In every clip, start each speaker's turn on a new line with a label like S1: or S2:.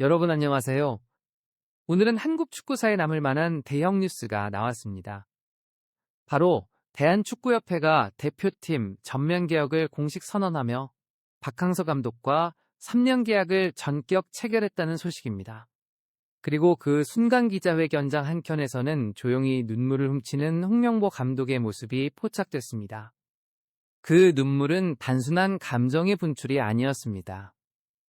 S1: 여러분 안녕하세요. 오늘은 한국 축구사에 남을 만한 대형 뉴스가 나왔습니다. 바로 대한축구협회가 대표팀 전면 개혁을 공식 선언하며 박항서 감독과 3년 계약을 전격 체결했다는 소식입니다. 그리고 그 순간 기자회견장 한켠에서는 조용히 눈물을 훔치는 홍명보 감독의 모습이 포착됐습니다. 그 눈물은 단순한 감정의 분출이 아니었습니다.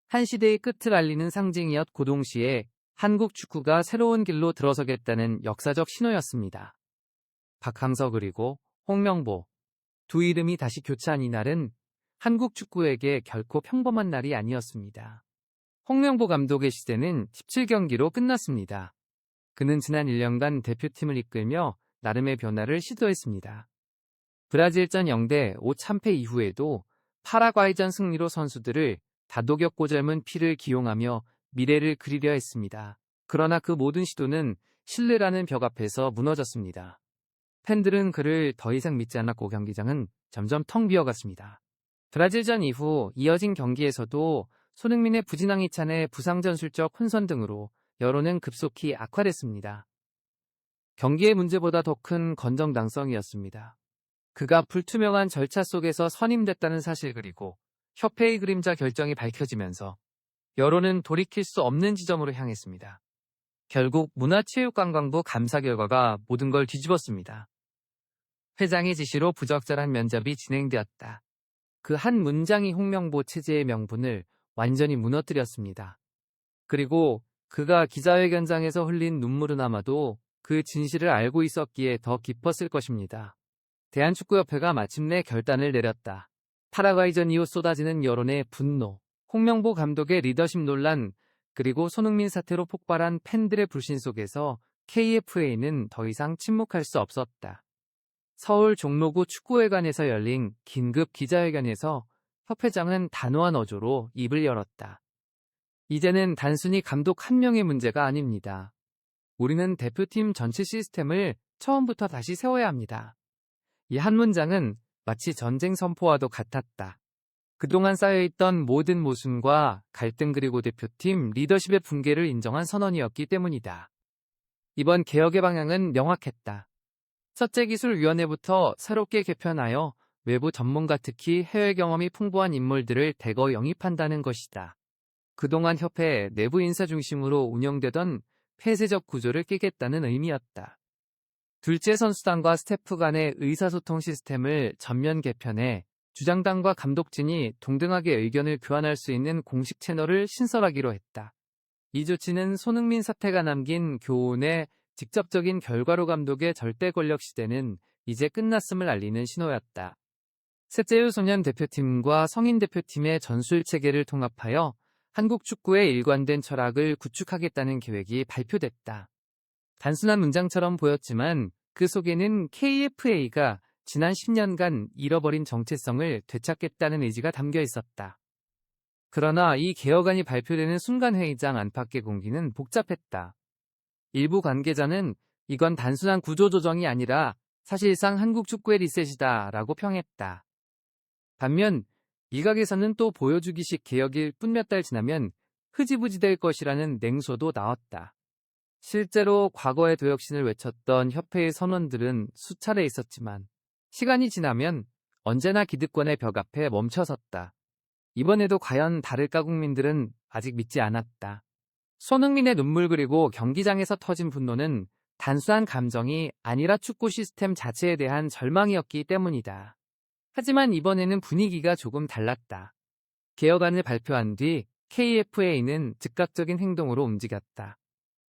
S1: 한 시대의 끝을 알리는 상징이었 고 동시에 한국 축구가 새로운 길로 들어서겠다는 역사적 신호였습니다. 박항서 그리고 홍명보 두 이름이 다시 교차한 이날은 한국 축구에게 결코 평범한 날이 아니었습니다. 홍명보 감독의 시대는 17경기로 끝났습니다. 그는 지난 1년간 대표팀을 이끌며 나름의 변화를 시도했습니다. 브라질전 0대 5 참패 이후에도 파라과이전 승리로 선수들을 다독였고 젊은 피를 기용하며 미래를 그리려 했습니다. 그러나 그 모든 시도는 신뢰라는 벽 앞에서 무너졌습니다. 팬들은 그를 더 이상 믿지 않았고 경기장은 점점 텅 비어갔습니다. 브라질전 이후 이어진 경기에서도 손흥민의 부진항 이 찬에 부상 전술적 혼선 등으로 여론은 급속히 악화됐습니다. 경기의 문제보다 더 큰 건정당성이었습니다. 그가 불투명한 절차 속에서 선임됐다는 사실 그리고 협회의 그림자 결정이 밝혀지면서 여론은 돌이킬 수 없는 지점으로 향했습니다. 결국 문화체육관광부 감사 결과가 모든 걸 뒤집었습니다. 회장의 지시로 부적절한 면접이 진행되었다. 그 한 문장이 홍명보 체제의 명분을 완전히 무너뜨렸습니다. 그리고 그가 기자회견장에서 흘린 눈물은 아마도 그 진실을 알고 있었기에 더 깊었을 것입니다. 대한축구협회가 마침내 결단을 내렸다. 파라과이전 이후 쏟아지는 여론의 분노, 홍명보 감독의 리더십 논란, 그리고 손흥민 사태로 폭발한 팬들의 불신 속에서 KFA는 더 이상 침묵할 수 없었다. 서울 종로구 축구회관에서 열린 긴급 기자회견에서 협회장은 단호한 어조로 입을 열었다. 이제는 단순히 감독 한 명의 문제가 아닙니다. 우리는 대표팀 전체 시스템을 처음부터 다시 세워야 합니다. 이 한 문장은 마치 전쟁 선포와도 같았다. 그동안 쌓여있던 모든 모순과 갈등 그리고 대표팀 리더십의 붕괴를 인정한 선언이었기 때문이다. 이번 개혁의 방향은 명확했다. 첫째 기술위원회부터 새롭게 개편하여 외부 전문가 특히 해외 경험이 풍부한 인물들을 대거 영입한다는 것이다. 그동안 협회 내부 인사 중심으로 운영되던 폐쇄적 구조를 깨겠다는 의미였다. 둘째 선수단과 스태프 간의 의사소통 시스템을 전면 개편해 주장단과 감독진이 동등하게 의견을 교환할 수 있는 공식 채널을 신설하기로 했다. 이 조치는 손흥민 사태가 남긴 교훈의 직접적인 결과로 감독의 절대 권력 시대는 이제 끝났음을 알리는 신호였다. 셋째 유 소년 대표팀과 성인 대표팀의 전술 체계를 통합하여 한국 축구의 일관된 철학을 구축하겠다는 계획이 발표됐다. 단순한 문장처럼 보였지만 그 속에는 KFA가 지난 10년간 잃어버린 정체성을 되찾겠다는 의지가 담겨 있었다. 그러나 이 개혁안이 발표되는 순간 회의장 안팎의 공기는 복잡했다. 일부 관계자는 이건 단순한 구조조정이 아니라 사실상 한국 축구의 리셋이다 라고 평했다. 반면 일각에서는 또 보여주기식 개혁일 뿐 몇 달 지나면 흐지부지 될 것이라는 냉소도 나왔다. 실제로 과거의 도혁신을 외쳤던 협회의 선원들은 수차례 있었지만 시간이 지나면 언제나 기득권의 벽 앞에 멈춰섰다. 이번에도 과연 다를까 국민들은 아직 믿지 않았다. 손흥민의 눈물 그리고 경기장에서 터진 분노는 단순한 감정이 아니라 축구 시스템 자체에 대한 절망이었기 때문이다. 하지만 이번에는 분위기가 조금 달랐다. 개혁안을 발표한 뒤 KFA는 즉각적인 행동으로 움직였다.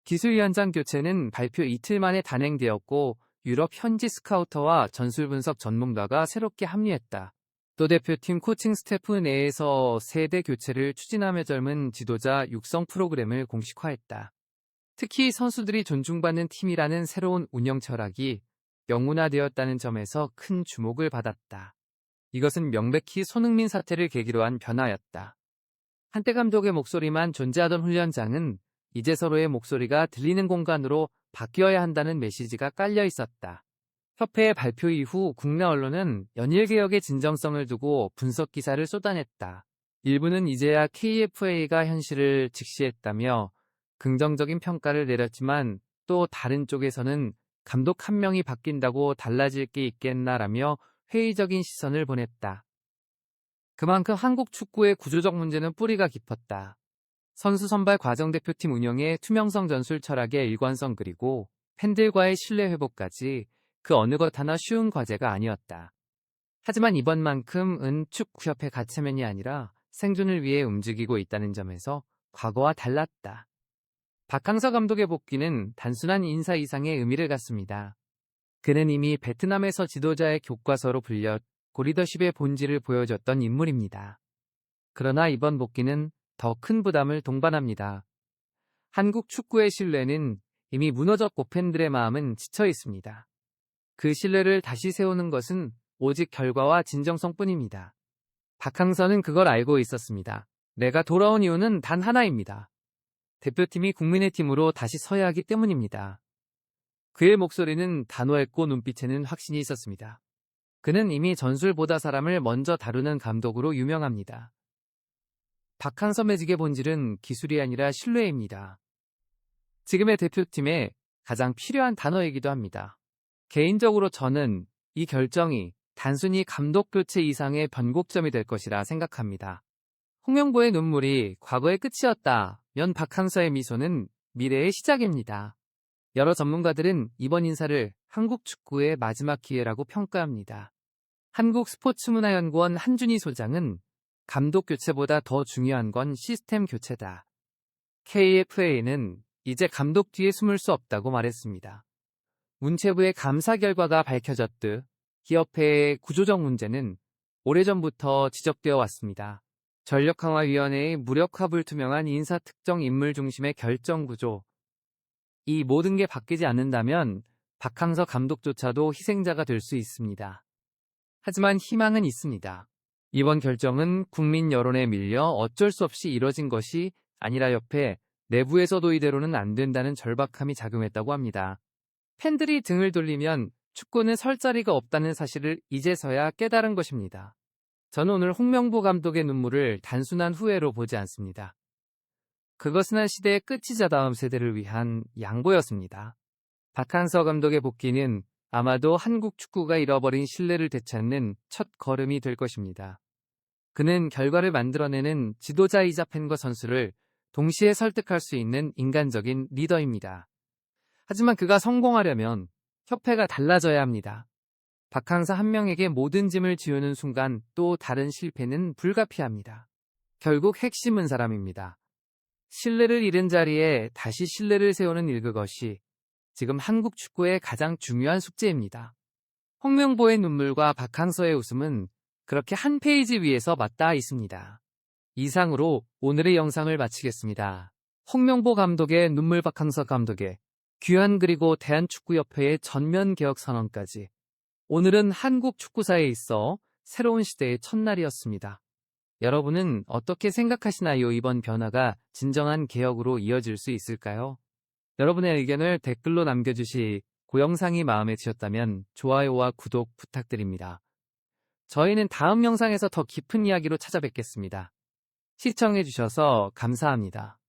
S1: 기술위원장 교체는 발표 이틀 만에 단행되었고 유럽 현지 스카우터와 전술 분석 전문가가 새롭게 합류했다. 또 대표팀 코칭 스태프 내에서 세대 교체를 추진하며 젊은 지도자 육성 프로그램을 공식화했다. 특히 선수들이 존중받는 팀이라는 새로운 운영 철학이 명문화되었다는 점에서 큰 주목을 받았다. 이것은 명백히 손흥민 사태를 계기로 한 변화였다. 한때 감독의 목소리만 존재하던 훈련장은 이제 서로의 목소리가 들리는 공간으로 바뀌어야 한다는 메시지가 깔려 있었다. 협회의 발표 이후 국내 언론은 연일 개혁의 진정성을 두고 분석 기사를 쏟아냈다. 일부는 이제야 KFA가 현실을 직시했다며 긍정적인 평가를 내렸지만 또 다른 쪽에서는 감독 한 명이 바뀐다고 달라질 게 있겠나라며 회의적인 시선을 보냈다. 그만큼 한국 축구의 구조적 문제는 뿌리가 깊었다. 선수 선발 과정 대표팀 운영의 투명성 전술 철학의 일관성 그리고 팬들과의 신뢰 회복까지 그 어느 것 하나 쉬운 과제가 아니었다. 하지만 이번만큼은 축구협회 가차면이 아니라 생존을 위해 움직이고 있다는 점에서 과거와 달랐다. 박항서 감독의 복귀는 단순한 인사 이상의 의미를 갖습니다. 그는 이미 베트남에서 지도자의 교과서로 불려 고리더십의 본질을 보여줬던 인물입니다. 그러나 이번 복귀는 더 큰 부담을 동반합니다. 한국 축구의 신뢰는 이미 무너졌고 팬들의 마음은 지쳐 있습니다. 그 신뢰를 다시 세우는 것은 오직 결과와 진정성뿐입니다. 박항서는 그걸 알고 있었습니다. 내가 돌아온 이유는 단 하나입니다. 대표팀이 국민의 팀으로 다시 서야 하기 때문입니다. 그의 목소리는 단호했고 눈빛에는 확신이 있었습니다. 그는 이미 전술보다 사람을 먼저 다루는 감독으로 유명합니다. 박항서 매직의 본질은 기술이 아니라 신뢰입니다. 지금의 대표팀에 가장 필요한 단어이기도 합니다. 개인적으로 저는 이 결정이 단순히 감독 교체 이상의 변곡점이 될 것이라 생각합니다. 홍명보의 눈물이 과거의 끝이었다면 박항서의 미소는 미래의 시작입니다. 여러 전문가들은 이번 인사를 한국 축구의 마지막 기회라고 평가합니다. 한국스포츠문화연구원 한준희 소장은 감독 교체보다 더 중요한 건 시스템 교체다. KFA는 이제 감독 뒤에 숨을 수 없다고 말했습니다. 문체부의 감사 결과가 밝혀졌듯 기업회의 구조적 문제는 오래전부터 지적되어 왔습니다. 전력강화위원회의 무력화 불투명한 인사 특정 인물 중심의 결정 구조. 이 모든 게 바뀌지 않는다면 박항서 감독조차도 희생자가 될 수 있습니다. 하지만 희망은 있습니다. 이번 결정은 국민 여론에 밀려 어쩔 수 없이 이뤄진 것이 아니라 옆에 내부에서도 이대로는 안 된다는 절박함이 작용했다고 합니다. 팬들이 등을 돌리면 축구는 설 자리가 없다는 사실을 이제서야 깨달은 것입니다. 저는 오늘 홍명보 감독의 눈물을 단순한 후회로 보지 않습니다. 그것은 한 시대의 끝이자 다음 세대를 위한 양보였습니다. 박한서 감독의 복귀는 아마도 한국 축구가 잃어버린 신뢰를 되찾는 첫 걸음이 될 것입니다. 그는 결과를 만들어내는 지도자이자 팬과 선수를 동시에 설득할 수 있는 인간적인 리더입니다. 하지만 그가 성공하려면 협회가 달라져야 합니다. 박항사 한 명에게 모든 짐을 지우는 순간 또 다른 실패는 불가피합니다. 결국 핵심은 사람입니다. 신뢰를 잃은 자리에 다시 신뢰를 세우는 일 그것이 지금 한국 축구의 가장 중요한 숙제입니다. 홍명보의 눈물과 박항서의 웃음은 그렇게 한 페이지 위에서 맞닿아 있습니다. 이상으로 오늘의 영상을 마치겠습니다. 홍명보 감독의 눈물 박항서 감독의 귀한 그리고 대한축구협회의 전면 개혁 선언까지 오늘은 한국 축구사에 있어 새로운 시대의 첫날이었습니다. 여러분은 어떻게 생각하시나요? 이번 변화가 진정한 개혁으로 이어질 수 있을까요? 여러분의 의견을 댓글로 남겨주시고 영상이 마음에 드셨다면 좋아요와 구독 부탁드립니다. 저희는 다음 영상에서 더 깊은 이야기로 찾아뵙겠습니다. 시청해주셔서 감사합니다.